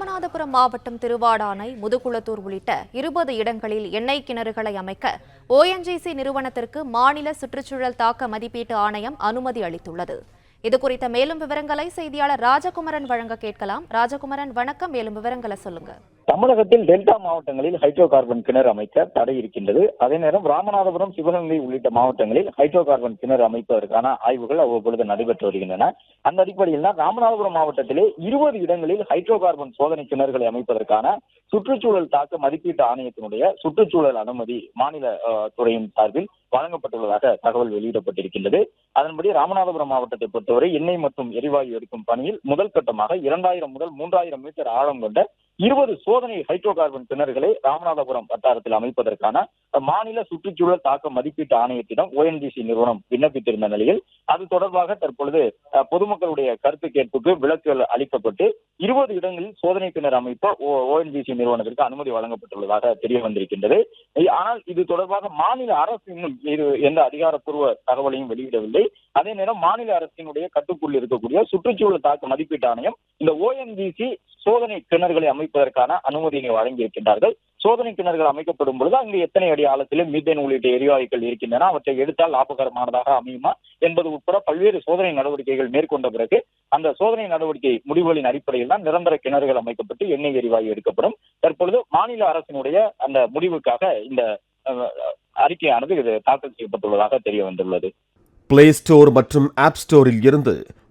ராமநாதபுரம் மாவட்டம் திருவாடானை முதுகுளத்தூர் உள்ளிட்ட இருபது இடங்களில் எண்ணெய் கிணறுகளை அமைக்க ஓஎன்ஜிசி நிறுவனத்திற்கு மாநில சுற்றுச்சூழல் தாக்க மதிப்பீட்டு ஆணையம் அனுமதி அளித்துள்ளது. இதுகுறித்த மேலும் விவரங்களை செய்தியாளர் ராஜகுமரன் வழங்க கேட்கலாம். ராஜகுமரன் வணக்கம். மேலும் விவரங்களை சொல்லுங்க. தமிழகத்தில் டெல்டா மாவட்டங்களில் ஹைட்ரோ கார்பன் கிணறு அமைக்க தடை இருக்கின்றது. அதே நேரம் ராமநாதபுரம் சிவகங்கை உள்ளிட்ட மாவட்டங்களில் ஹைட்ரோ கார்பன் கிணறு அமைப்பதற்கான ஆய்வுகள் அவ்வப்பொழுது நடைபெற்று வருகின்றன. அந்த அடிப்படையில் தான் ராமநாதபுரம் மாவட்டத்திலே இருபது இடங்களில் ஹைட்ரோ கார்பன் சோதனை கிணறுகளை அமைப்பதற்கான சுற்றுச்சூழல் தாக்க மதிப்பீட்டு ஆணையத்தினுடைய சுற்றுச்சூழல் அனுமதி மாநில துறையின் சார்பில் வழங்கப்பட்டுள்ளதாக தகவல் வெளியிடப்பட்டிருக்கின்றது. அதன்படி ராமநாதபுரம் மாவட்டத்தை பொறுத்தவரை எண்ணெய் மற்றும் எரிவாயு எடுக்கும் பணியில் முதல் கட்டமாக இரண்டாயிரம் முதல் மூன்றாயிரம் மீட்டர் ஆழம் கொண்ட இருபது சோதனை ஹைட்ரோ கார்பன் கிணறுகளை ராமநாதபுரம் வட்டாரத்தில் அமைப்பதற்கான மாநில சுற்றுச்சூழல் தாக்க மதிப்பீட்டு ஆணையத்திடம் ஓஎன்ஜிசி நிறுவனம் விண்ணப்பித்திருந்த நிலையில் அது தொடர்பாக தற்பொழுது பொதுமக்களுடைய கருத்து கேட்புக்கு விலக்குகள் அளிக்கப்பட்டு இருபது இடங்களில் சோதனை கிணறு அமைப்ப ஓஎன்ஜிசி நிறுவனத்திற்கு அனுமதி வழங்கப்பட்டுள்ளதாக தெரிய வந்திருக்கின்றது ஆனால் இது தொடர்பாக மாநில அரசு இன்னும் இது எந்த அதிகாரப்பூர்வ தகவலையும் வெளியிடவில்லை. அதே நேரம் மாநில அரசினுடைய கட்டுக்குள் இருக்கக்கூடிய சுற்றுச்சூழல் தாக்க மதிப்பீட்டு ஆணையம் இந்த ஓஎன்ஜிசி சோதனை கிணறுகளை அமைப்பதற்கான அனுமதியினை வழங்கியிருக்கின்றார்கள். சோதனை கிணறுகள் அமைக்கப்படும் பொழுது அங்கு எத்தனை அடி ஆழத்திலே மீத்தேன் உள்ளிட்ட எரிவாயுக்கள் இருக்கின்றன அவற்றை எடுத்தால் லாபகரமானதாக அமையுமா என்பது உட்பட பல்வேறு சோதனை நடவடிக்கைகள் மேற்கொண்ட பிறகு அந்த சோதனை நடவடிக்கை முடிவுகளின் அடிப்படையில் தான் நிரந்தர கிணறுகள் அமைக்கப்பட்டு எண்ணெய் எரிவாயு எடுக்கப்படும். தற்பொழுது மாநில அரசினுடைய அந்த முடிவுக்காக இந்த அறிக்கையானது இது தாக்கல் செய்யப்பட்டுள்ளதாக தெரிய வந்துள்ளது. பிளே ஸ்டோர் மற்றும் ஆப் ஸ்டோரில் இருந்து